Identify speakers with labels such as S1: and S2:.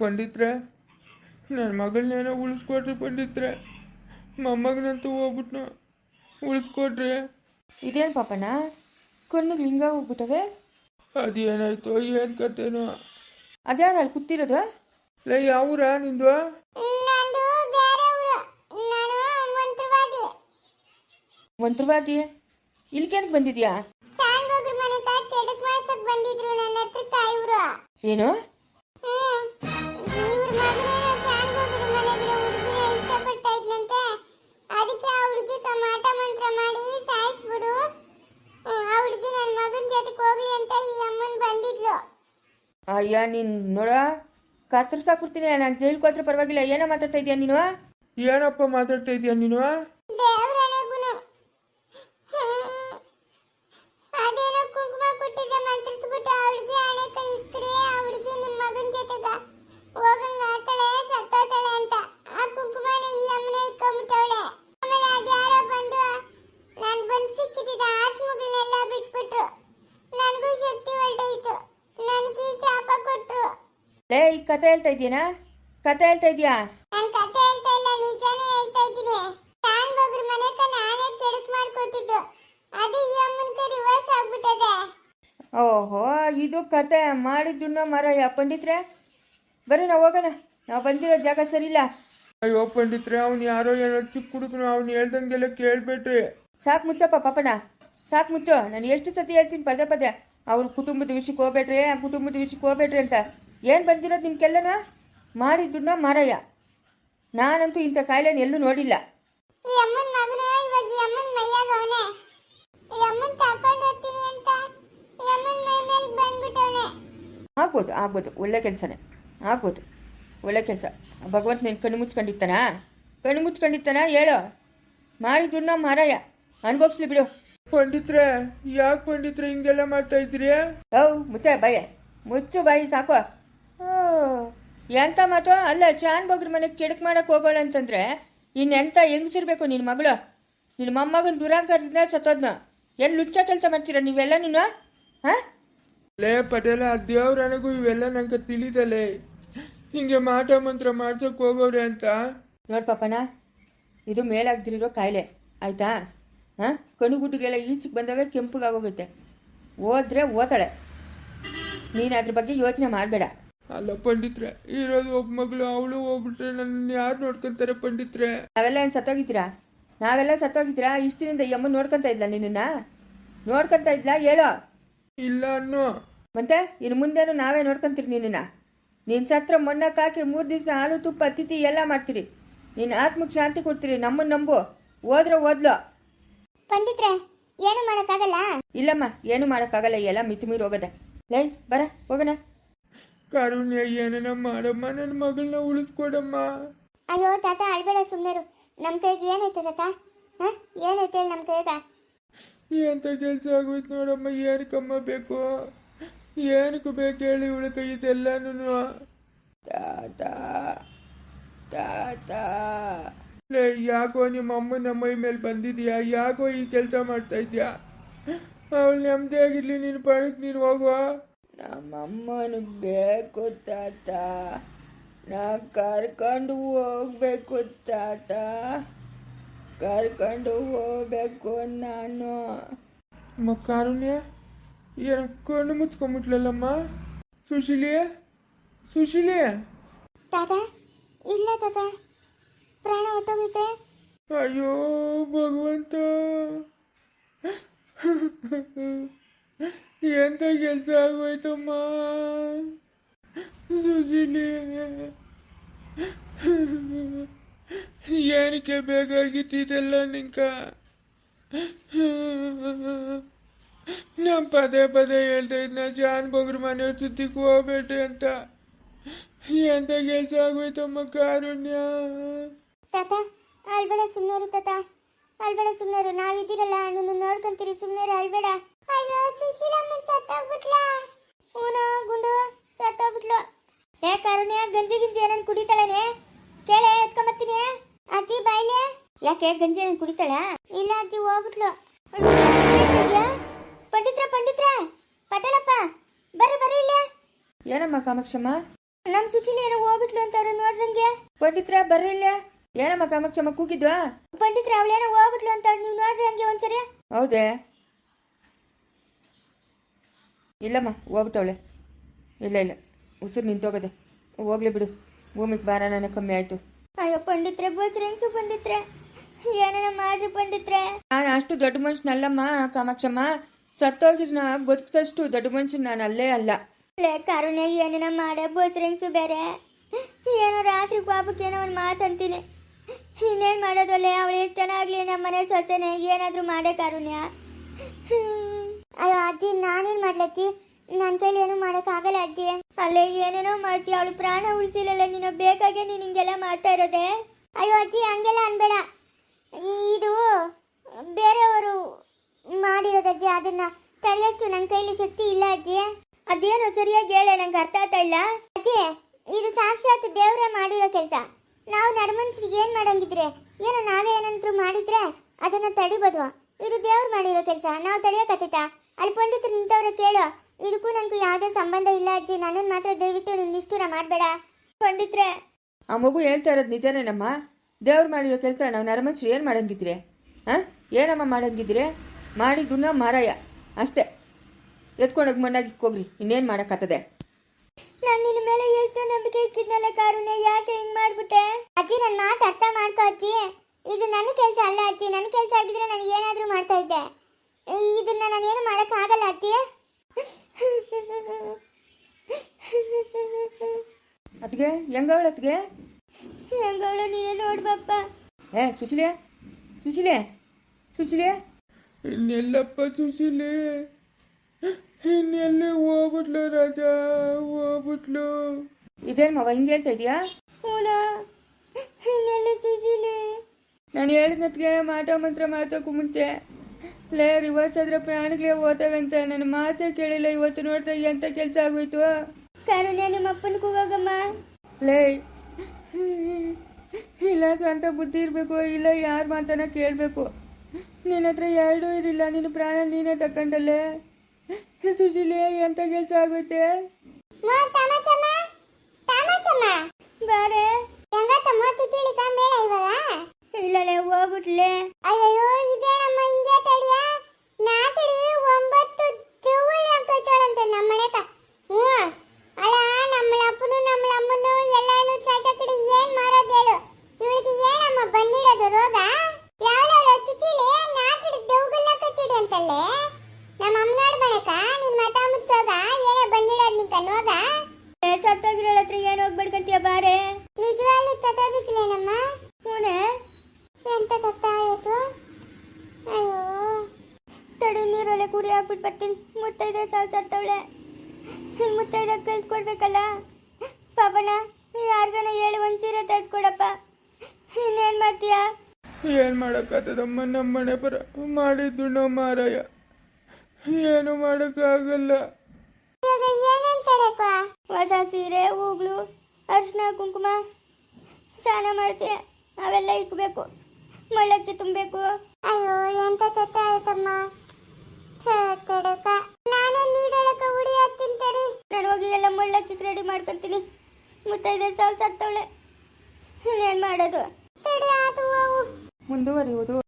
S1: ಪಂಡಿತ್ರೆ ನನ್ನ ಮಗಳನ್ನೇನೋ ಉಳಿಸ್ಕೊಡ್ರಿ ಪಂಡಿತ್ರೆ. ಮೊಮ್ಮಗನಂತೂ ಹೋಗ್ಬಿಟ್ನು. ಉಳಿಸ್ಕೊಡ್ರಿ
S2: ಇದೇನು ಪಾಪಣ್ಣ? ಕಣ್ಣು ಲಿಂಗ ಹೋಗ್ಬಿಟ್ಟವೆ?
S1: ಅದೇನಾಯ್ತು ಏನು ಕತ್ತೇನೋ
S2: ಅದ್ಯಾರು ಅಲ್ಲಿ ಕೂತಿರೋದು?
S1: ಲೈ ಯಾವೂರ ನಿಂದು?
S3: ನಂದು ಬೇರೆ ಊರು. ನಾನು ಮಂತ್ರವಾದಿ.
S2: ಇಲ್ಕೇನಕ್ಕೆ ಬಂದಿದ್ಯಾ? ಏನು? ಅಯ್ಯ ನೀನು ನೋಡ ಕತ್ತರಿಸಾಕ್ಬಿಡ್ತೀನಿ ನಾನು ಜೈಲ್ ಹೋದ್ರೆ ಪರವಾಗಿಲ್ಲ. ಏನೋ ಮಾತಾಡ್ತಾ ಇದೀಯ ನೀನು?
S1: ಏನಪ್ಪ ಮಾತಾಡ್ತಾ ಇದೀಯ ನೀನು?
S3: ಹೋಗಂಗ ಆತಾಳೆ ಸತ್ತೋತಾಳೆ ಅಂತ. ಆ ಕುಂಕುಮನ ಈ ಅಮ್ಮನೆ ಇಕ್ಕೊಂಬಿಟ್ಟವಳೆ ಆಮೇಲೆ ಅದ್ಯಾರೋ ಬಂದು ನಾನು ಬಂದು ಸಿಕ್ಕಿದ್ದ ಆತ್ಮಗಳನ್ನೆಲ್ಲ ಬಿಟ್ಬಿಟ್ರು. ನನಗೂ ಶಕ್ತಿ ಹೊರಟೋಯ್ತು ನನಗೆ ಶಾಪ ಕೊಟ್ರು.
S2: ಲೇ ಈ ಕತೆ ಹೇಳ್ತಾ ಕತೆ ಹೇಳ್ತಾ ಇದೀಯಾ
S3: ನಾನ್ ಕತೆ ಹೇಳ್ತಾ ಇಲ್ಲ ನಿಜಾನೇ ಹೇಳ್ತಾ ಇದ್ದೀನಿ. ನಾನ್ ಬಗ್ರ ಮನೆಕ ನಾನೇ ಕೆಡಕ್ ಮಾಡ್ಕೊಟ್ಟಿದ್ದು ಅದು ಈ ಅಮ್ಮನ್ಗೆ ರಿವರ್ಸ್ ಆಗ್ಬಿಟ್ಟದೆ.
S2: ಓಹೋ ಇದು ಕತೆ ಮಾಡಿದ್ದುನ್ನ ಮಾರಾಯ ಪಂಡಿತ್ರೆ? ಬರ್ರಿ ನಾವು ಹೋಗೋಣ. ನಾವು ಬಂದಿರೋ ಜಾಗ ಸರಿಯಿಲ್ಲ
S1: ಅಯ್ಯೋ ಪಂಡಿತ್ರೆ ಅವ್ನು ಯಾರೋ ಏನೋ ಚಿಕ್ಕ ಹುಡುಗನು ಅವ್ನು ಹೇಳ್ದಂಗೆಲ್ಲ ಕೇಳ್ಬೇಡ್ರಿ.
S2: ಸಾಕು ಮುಚ್ಚಪ್ಪ ಪಾಪಣ ಸಾಕು ಮುಚ್ಚು. ನಾನು ಎಷ್ಟು ಸತಿ ಹೇಳ್ತೀನಿ ಪದೇ ಪದೇ. ಅವ್ರ ಕುಟುಂಬದ ವಿಷಯಕ್ಕೆ ಹೋಗ್ಬೇಡ್ರಿ ಆ ಕುಟುಂಬದ ವಿಷಯಕ್ಕೆ ಹೋಗ್ಬೇಡ್ರಿ ಅಂತ. ಏನು ಬಂದಿರೋದು ನಿಮ್ಗೆಲ್ಲನ? ಮಾಡಿದ್ದುನ್ನ ಮಾರಯ್ಯ. ನಾನಂತೂ ಇಂಥ ಕಾಯಿಲೆನ ಎಲ್ಲೂ ನೋಡಿಲ್ಲ.
S3: ಈ ಅಮ್ಮನ್ ಮಗನ ಇವಾಗ ಈ ಅಮ್ಮನ್ ಈ ಅಮ್ಮನ್ ತಕೊಂಡ್ ಅಂತ ಈ ಅಮ್ಮನ್ ಮೈ ಮೇಲೆ ಬಂದ್ಬಿಟ್ಟವನೆ.
S2: ಆಗ್ಬೋದು ಆಗ್ಬೋದು. ಒಳ್ಳೆ ಕೆಲಸನೇ. ಆಗ್ಬೋದು. ಒಳ್ಳೆ ಕೆಲಸ. ಭಗವಂತ ನೀನು ಕಣ್ಣು ಮುಚ್ಕೊಂಡಿತ್ತಾನ ಕಣ್ಣು ಮುಚ್ಕೊಂಡಿತ್ತಾನ ಹೇಳು. ಮಾಡಿದ್ರು ಮಾರಾಯ. ಅನ್ಭವಿಸ್ಲಿ ಬಿಡು.
S1: ಪಂಡಿತ್ರೆ ಯಾಕೆ ಪಂಡಿತ್ರೆ ಹಿಂಗೆಲ್ಲ ಮಾಡ್ತಾ ಇದ್ರಿ
S2: ಹೌ ಮುಚ್ಚ ಬಾಯ. ಮುಚ್ಚು ಬಾಯಿ ಸಾಕು. ಎಂತ ಮಾತು? ಅಲ್ಲ ಚಾನ್ ಬಗ್ರ ಮನೆಗೆ ಕೆಡಕ್ ಮಾಡಕ್ ಹೋಗೋಣ ಅಂತಂದ್ರೆ ಇನ್ನೆಂತ ಹೆಂಗಸಿರ್ಬೇಕು ನಿನ್ನ ಮಗಳು? ನಿನ್ನ ಮೊಮ್ಮಗನ ದುರಾಂಕರದಿಂದ ಸತ್ತೋದ್ನ. ಎಲ್ಲಿ ಲುಚ್ಚ ಕೆಲಸ ಮಾಡ್ತೀರಾ ನೀವೆಲ್ಲ ನೀನು? ಹಾ?
S1: ಲೇ ಪಟೇಲ ದೇವ್ರನಿಗೂ ಇವೆಲ್ಲ ನಂಗೆ ತಿಳಿದಲೆ. ಹಿಂಗೆ ಮಾಟ ಮಂತ್ರ ಮಾಡ್ಸಕ್ ಹೋಗೋರೆ ಅಂತ.
S2: ನೋಡ್ ಪಾಪಣ್ಣ ಇದು ಮೇಲಾಗ್ದಿರೋ ಕಾಯಿಲೆ ಆಯ್ತಾ? ಹಾಂ? ಕಣ್ಣುಗುಡ್ಡುಗೆಲ್ಲ ಈಚೆಗೆ ಬಂದವೆ ಕೆಂಪಗಾಗೋಗುತ್ತೆ. ಹೋದ್ರೆ ಓತಾಳೆ ನೀನು ಅದ್ರ ಬಗ್ಗೆ ಯೋಚನೆ ಮಾಡಬೇಡ.
S1: ಅಲ್ಲ ಪಂಡಿತ್ರೆ ಇರೋದು ಒಬ್ಬ ಮಗಳು ಅವಳು ಹೋಗ್ಬಿಟ್ರೆ ನನ್ನ ಯಾರು ನೋಡ್ಕೊಂತಾರೆ ಪಂಡಿತ್ರೆ?
S2: ನಾವೆಲ್ಲ ಏನು ಸತ್ತೋಗಿದ್ದೀರಾ? ನಾವೆಲ್ಲ ಸತ್ತೋಗಿದ್ದೀರಾ? ಇಷ್ಟಿನಿಂದ ಈ ಅಮ್ಮ ನೋಡ್ಕೊಂತ ಇದ್ಲ ನಿನ್ನ ನೋಡ್ಕೊಂತ ಇದ್ಲ? ಹೇಳೋ.
S1: ಇಲ್ಲ ಅನ್ನೋ.
S2: ಮತ್ತೆ ಇನ್ನು ಮುಂದೇನು ನಾವೇ ನೋಡ್ಕೊಂತೀರಿ ನಿನ್ನ ನಿನ್ನ ಸತ್ರ ಮೊನ್ನಕ್ಕೆ ಹಾಕಿ ಮೂರು ದಿವಸ ಹಾಲು ತುಪ್ಪ ತಿಥಿ ಎಲ್ಲ ಮಾಡ್ತೀರಿ. ನಿನ್ನ ಆತ್ಮಕ್ಕೆ ಶಾಂತಿ ಕೊಡ್ತೀರಿ ನಮ್ಮನ್ನು ನಂಬು. ಹೋದ್ರೆ ಓದ್ಲು
S3: ಪಂಡಿತ್ರೆ ಏನು ಮಾಡೋಕ್ಕಾಗಲ್ಲ?
S2: ಇಲ್ಲಮ್ಮ ಏನು ಮಾಡೋಕ್ಕಾಗಲ್ಲ ಎಲ್ಲ ಮಿತಿ ಮೀರಿ ಹೋಗದೆ. ಲೈ ಬರ ಹೋಗಣ.
S1: ಕಾರುಣ್ಯ ಏನನ ಮಾಡಮ್ಮ ನನ್ನ ಮಗಳನ್ನ ಉಳಿಸ್ಕೊಡಮ್ಮ.
S3: ಅಯ್ಯೋ ತಾತ ಅಳ್ಬೇಡ ಸುಮ್ಮನೆರು ನಮ್ಮ ಕೈಗೆ ಏನೈತೆ ತಾತ? ಹಾ? ಏನೈತೆ ನಮ್ಮ ಕೈಗ
S1: ಎಂತ ಕೆಲಸ ಆಗೋಯ್ತು ನೋಡಮ್ಮ ಏನಕ್ಕಮ್ಮ ಬೇಕು? ಏನಕ್ಕೆ ಬೇಕು ಹೇಳಿ ಇವಳ ಕೈ ಇದೆಲ್ಲನೂ
S2: ತಾತ ತಾತ.
S1: ಯಾಕೋ ನಿಮ್ಮ ಅಮ್ಮನ ಮೈ ಮೇಲೆ ಬಂದಿದ್ಯಾ? ಯಾಕೋ ಈ ಕೆಲಸ ಮಾಡ್ತಾ ಇದ್ಯಾ? ಅವಳು ನೆಮ್ಮದಿಯಾಗಿರ್ಲಿ ನಿನ್ನ ಪಣಕ್ಕೆ ನೀನು ಹೋಗುವ.
S2: ನಮ್ಮಮ್ಮನು ಬೇಕು ತಾತ. ನಾ ಕರ್ಕೊಂಡು ಹೋಗ್ಬೇಕು ತಾತ. ಕರ್ಕೊಂಡು ಹೋಗ್ಬೇಕು ನಾನು.
S1: ಅಮ್ಮ ಕಾರುಣ್ಯ? ಏನು ಕಣ್ಣು ಮುಚ್ಕೊಂಬಿಟ್ಲಲ್ಲಮ್ಮ ಸುಶೀಲಿ ಸುಶೀಲಿ
S3: ತಾತ ಇಲ್ಲ ತಾತ ಪ್ರಾಣ ಹೊಟ್ಟೋಗೈತೆ
S1: ಅಯ್ಯೋ ಭಗವಂತ ಎಂತ ಕೆಲಸ ಆಗೋಯ್ತಮ್ಮ ಸುಶೀಲಿ ಏನಕ್ಕೆ ಬೇಕಾಗಿತ್ತು ಇದೆಲ್ಲ ನಿಂಕ ನಾ ಪದೇ ಪದೇ ಹೇಳ್ತಾ ಇದ್ನ, ಜಾನ್ ಬೋಗರು ಮನೆ ಸುದ್ದಿಗೆ ಹೋಗ್ಬೇಡ್ರಿ ಅಂತ. ಎಂತ ಕೆಲಸ ಆಗೋಯ್ತಮ್ಮ ಕಾರುಣ್ಯ?
S3: ತಾತ, ಅಳ್ಬೇಡ ಸುಮ್ಮನೆರು ತಾತ. ಅಳ್ಬೇಡ ಸುಮ್ಮನೆರು ನಾವಿದ್ದೀರಲ್ಲ, ನಿನ್ನ ನೋಡ್ಕೊಂತೀರಿ ಸುಮ್ಮನೆರು ಅಳ್ಬೇಡ. ಅಯ್ಯೋ ಸುಶೀಲಮ್ಮನ್ ಸತ್ತೋಗ್ಬಿಟ್ಲಾ? ಊನ ಗುಂಡು, ಸತ್ತೋಗ್ಬಿಟ್ಲು. ಏ ಕಾರುಣ್ಯ, ಗಂಜಿ ಗಿಂಜಿ ಏನನ್ ಕುಡಿತಾಳೇನೆ? ಕೇಳೆ, ಎತ್ಕೊಂಬತ್ತೀನಿ. ಅಜ್ಜಿ, ಬಾಯ್ಲೆ? ಯಾಕೆ ಗಂಜಿ ಏನನ್ ಕುಡಿತಾಳ? ಇಲ್ಲ, ಅಜ್ಜಿ, ಹೋಗ್ಬಿಟ್ಲು. ಪಂಡಿತ್ರ ಪಟೇಲಪ್ಪ ಬರ್ರಿ ಬರ್ರಿ ಇಲ್ಲೇ.
S2: ಏನಮ್ಮ ಕಾಮಾಕ್ಷಮ್ಮ?
S3: ನಮ್ ಸುಶೀಲ ಏನೋ ಹೋಗ್ಬಿಟ್ಲು ಅಂತಾರ ನೋಡ್ರಂಗೆ
S2: ಪಂಡಿತ್ರ ಬರ್ರಿಲ್ಲ ಏನಮ್ಮ ಕಾಮಾಕ್ಷಮ್ಮ ಕೂಗಿದ್ವಾ?
S3: ಪಂಡಿತ್ರ ಅವಳೇನೋ ಹೋಗ್ಬಿಟ್ಲು ಅಂತ ನೀವು ನೋಡ್ರಿ ಹಂಗೆ ಒಂದ್ಸರಿ.
S2: ಹೌದೇ? ಇಲ್ಲಮ್ಮ ಹೋಗ್ಬಿಟ್ಟವಳೆ. ಇಲ್ಲ ಇಲ್ಲ. ಉಸಿರು ನಿಂತೋಗದೆ. ಹೋಗ್ಲಿ ಬಿಡು. ಭೂಮಿಗೆ ಭಾರ ನನಗೆ ಕಮ್ಮಿ ಆಯ್ತು.
S3: ಅಯ್ಯೋ ಪಂಡಿತ್ರೆ ಬೋಚ್ರೆಂಗ್ಸು ಪಂಡಿತ್ರೆ? ಏನೇನ ಮಾಡ್ರಿ ಪಂಡಿತ್ರೆ.
S2: ನಾನು ಅಷ್ಟು ದೊಡ್ಡ ಮನುಷ್ಯನಲ್ಲಮ್ಮ ಕಾಮಾಕ್ಷಮ್ಮ. ಸತ್ತೋಗಿದ್ನ ಬದುಕಷ್ಟು ದೊಡ್ಡ ಮನುಷ್ಯ ನಾನು ಅಲ್ಲೇ ಅಲ್ಲ.
S3: ಲೇ ಕರುಣೆ, ಏನೇನ ಮಾಡ ಬೇರೆ. ಏನೋ ರಾತ್ರಿ ಪಾಪಕ್ಕೆ ಏನೋ ಒಂದು ಮಾತಂತೀನಿ ಇನ್ನೇನು ಮಾಡೋದಲ್ಲೇ ಅವಳು ಚೆನ್ನಾಗ್ಲಿ ನಮ್ಮ ಮನೆ ಸೊಸೆನೆ? ಏನಾದರೂ ಮಾಡೇ ಕಾರುಣ್ಯ. ಅಯ್ಯೋ ಅಜ್ಜಿ, ನಾನೇನು ಮಾಡ್ಲತ್ತಿ ನನ್ನ ಕೈಲಿ ಏನು ಮಾಡೋಕ್ಕಾಗಲ್ಲ ಅಜ್ಜಿ. ಅಲ್ಲೇ ಏನೇನೋ ಮಾಡ್ತೀಯ? ಅವಳು ಪ್ರಾಣ ಉಳಿಸಿಲ್ಲಲ್ಲ ನೀನು ಬೇಕಾಗೆ ನೀನು ಹಿಂಗೆಲ್ಲ ಮಾಡ್ತಾ ಇರೋದೆ? ಅಯ್ಯೋ ಅಜ್ಜಿ, ಹಂಗೆಲ್ಲ ಅನ್ಬೇಡ ಇದು ಬೇರೆಯವರು ಮಾಡಿರೋದು ಅಜ್ಜಿ ಅದನ್ನ ತಡೆಯಷ್ಟು ನನ್ನ ಕೈಲಿ ಶಕ್ತಿ ಇಲ್ಲ ಅಜ್ಜಿ. ಅದೇನು ಸರಿಯಾಗಿ ಹೇಳ, ನಂಗೆ ಅರ್ಥ ಆಗ್ತಾ ಇಲ್ಲ. ಅಜ್ಜಿ, ಇದು ಸಾಕ್ಷಾತ್ ದೇವರೇ ಮಾಡಿರೋ ಕೆಲಸ. ನಾವು ನರಮನ್ಸ್ರಿಗೆ ಏನು ಮಾಡಂಗಿದ್ರೆ? ಏನೋ ನಾವೇ ಏನಂದ್ರು ಮಾಡಿದ್ರೆ ಅದನ್ನ ತಡಿಬೋದು. ಇದು ದೇವ್ರು ಮಾಡಿರೋ ಕೆಲಸ, ನಾವು ತಡೆಯೋಕತ್ತೈತಾ? ಅಲ್ಲಿ ಪಂಡಿತರು ನಿಂತವ್ರೆ ಕೇಳು. ಇದಕ್ಕೂ ನನಗೂ ಯಾವುದೇ ಸಂಬಂಧ ಇಲ್ಲ ಅಜ್ಜಿ. ನನ್ನನ್ನು ಮಾತ್ರ ದಯವಿಟ್ಟು ನೀನು ನಿಷ್ಠೂರ ಮಾಡಬೇಡ. ಪಂಡಿತ್ರೆ.
S2: ಆ ಮಗು ಹೇಳ್ತಾ ಇರೋದು ನಿಜನೇನಮ್ಮ? ದೇವ್ರು ಮಾಡಿರೋ ಕೆಲಸ ನಾವು ನರಮನುಷ್ಯರು ಏನು ಮಾಡಂಗಿದ್ರೆ? ಹಾಂ? ಏನಮ್ಮ ಮಾಡಂಗಿದ್ರೆ? ಮಾಡಿದ್ರು ಮಾರಾಯ. ಅಷ್ಟೇ. ಎತ್ಕೊಂಡೋಗಿ ಮಣ್ಣಾಗಿ ಹೋಗ್ರಿ ಇನ್ನೇನು ಮಾಡೋಕ್ಕಾಗ್ತದೆ?
S3: ನಾನು ನಿನ್ನ ಮೇಲೆ ಎಷ್ಟು ನಂಬಿಕೆ ಇಕ್ಕಿದ್ನಲ್ಲ ಕಾರುಣ್ಯ ಯಾಕೆ ಹಿಂಗ್ ಮಾಡ್ಬಿಟ್ಟೆ? ಅಜ್ಜಿ ನನ್ನ ಮಾತು ಅರ್ಥ ಮಾಡ್ಕೋ ಅಜ್ಜಿ. ಇದು ನನ್ನ ಕೆಲಸ ಅಲ್ಲ ಅಜ್ಜಿ. ನನ್ನ ಕೆಲಸ ಆಗಿದ್ರೆ ನಾನು ಏನಾದರೂ ಮಾಡ್ತಾ ಇದ್ದೆ. ಇದನ್ನ ನಾನು ಏನು ಮಾಡೋಕ್ಕಾಗಲ್ಲ ಅಜ್ಜಿ.
S2: ಅದಕ್ಕೆ ಹೆಂಗವಳು ಅದಕ್ಕೆ
S3: ಹೆಂಗವಳು ನೀನೇ ನೋಡ್ಬಪ್ಪ
S2: ಏ ಸುಶೀಲೆ? ಸುಶೀಲೆ? ಸುಶೀಲೆ?
S1: ಇನ್ನೆಲ್ಲಪ್ಪ ಸುಶೀಲೆ ಇನ್ನೆಲ್ಲ ಹೋಗ್ಬಿಟ್ಲು ರಾಜ? ಹೋಗ್ಬಿಟ್ಲು?
S2: ಇದೇನ್ ಮಾವ ಹಿಂಗೆ ಹೇಳ್ತಾ ಇದೀಯಾ?
S3: ಹೂನ ಇನ್ನೆಲ್ಲ ಸುಶೀಲಿ?
S2: ನಾನು ಹೇಳಿದ್ನತ್ಗೆ ಮಾಟ ಮಂತ್ರ ಮಾತಕ್ಕೂ ಮುಂಚೆ ಲೇ ರಿವರ್ಸ್ ಆದ್ರೆ ಪ್ರಾಣಿಗಳೇ ಓದ್ತವೆ ಅಂತ. ನನ್ನ ಮಾತೇ ಕೇಳಿಲ್ಲ ಇವತ್ತು ನೋಡ್ತಾ ಎಂತ ಕೆಲಸ ಆಗೋಯ್ತು.
S3: ಕರುಣೆ ನಿಮ್ಮ ಅಪ್ಪನ ಕೂಗಮ್ಮ
S2: ಲೇ ಇಲ್ಲ ಸ್ವಂತ ಬುದ್ಧಿ ಇರಬೇಕು ಇಲ್ಲ ಯಾರ ಮಾತನ್ನ ಕೇಳಬೇಕು. ನಿನ್ನ ಹತ್ರ ಎರಡೂ ಇರಲಿಲ್ಲ ನಿನ್ನ ಪ್ರಾಣ ನೀನೇ ತಕ್ಕಂಡಲ್ಲೇ. ಸುಶೀಲೆ ಎಂತ ಕೆಲಸ ಆಗೋಯ್ತೆ
S3: ಬಾರೆ ಹೆಂಗತ್ತಮ್ಮ ತುತ್ತಿಳಿಕ ಮೇಳ ಇವಾಗ ಇಲ್ಲಲೇ ಹೋಗ್ಬಿಟ್ಲೆ ಅಯ್ಯೋ ಇದೇನಮ್ಮ ಹಿಂಗೆ ತಡಿಯ ನಾತಡಿ ಒಂಬತ್ತು ಜೂವಲ್ ಕಚ್ಚೋಳಂತೆ ನಮ್ಮ ಮನೆಕ ಹ್ಞೂ ಅಲ್ಲ ನಮ್ಮ ಅಪ್ಪನು ನಮ್ಮ ಅಮ್ಮನು ಎಲ್ಲಾನು ಚಾಚಾ ಕಡೆ ಏನ್ ಮಾರೋದು ಹೇಳು ಇವಳಿಗೆ ಏನಮ್ಮ ಬಂದಿರೋದು ರೋಗ ಯಾವಳ ತುತ್ತಿಳಿ ನಾತಡಿ ದೇವ್ಗಲ್ಲ ಕಚ್ಚಿಡಿ ಅಂತಲ್ಲೇ ನಮ್ಮ ಅಮ್ಮನಾಡ್ ಮನೆಕ ನಿನ್ ಮತ ಮುಚ್ಚೋಗ ಏನೋ ಬಂದಿರೋದು ನಿನ್ ಕಣ್ಣೋಗ ಸತ್ತೋಗಿರೋಳ ಹತ್ರ ಏನು ಹೋಗ್ಬಿಡ್ಕಂತೀಯ ಬಾರೆ ತತ್ತೋಗಿತ್ಲೇನಮ್ಮ ಹೂನೆ ಎಂತ ತತ್ತ ಆಯ್ತು ಅಯ್ಯೋ. ತಡಿ ನೀರೊಲೆ ಕುರಿ ಹಾಕ್ಬಿಟ್ಟು ಬರ್ತೀನಿ. ಮುತ್ತೈದೆ ಸಾಲ್ ಸತ್ತವಳೆ ಮುತ್ತೈದ ಕಳ್ಸ್ಕೊಡ್ಬೇಕಲ್ಲ? ಪಾಪಣ್ಣ ಯಾರಿಗಾನ ಹೇಳಿ ಒಂದು ಸೀರೆ ತರಿಸ್ಕೊಡಪ್ಪ. ಇನ್ನೇನು ಮಾಡ್ತೀಯಾ?
S1: ಏನ್ ಮಾಡಕ್ಕಾಗ್ತದಮ್ಮ? ನಮ್ಮ ಮನೆ ಬರ ಮಾಡಿದ್ದು ನಾವು ಮಾರಾಯ. ಏನು ಮಾಡಕ್ಕಾಗಲ್ಲ.
S3: ಹೊಸ ಸೀರೆ ಹೂಗಳು ಅರಿಶಿನ ಕುಂಕುಮ. ಸ್ನಾನ ಮಾಡ್ತೀಯ? ಅವೆಲ್ಲ ಇಕ್ಬೇಕು. ಮಳ್ಳಕ್ಕೆ ತುಂಬಬೇಕು. ಅಯ್ಯೋ ಎಂತ ತತ್ತ ಆಯ್ತಮ್ಮ? ತಡಕ. ನಾನು ನೀರೊಳಕ ಉಡಿ ಹಾಕ್ತೀನಿ ತಡಿ ನಾನು ಹೋಗಿ ಎಲ್ಲ ಮಳ್ಳಕ್ಕೆ ರೆಡಿ ಮಾಡ್ಕೊತೀನಿ. ಮುತ್ತೈದೆ ಸಾವು ಸತ್ತವಳೆ ಇನ್ನೇನು ಮಾಡೋದು? ತಡಿ ಆತು
S2: ಮುಂದುವರಿಯುವುದು.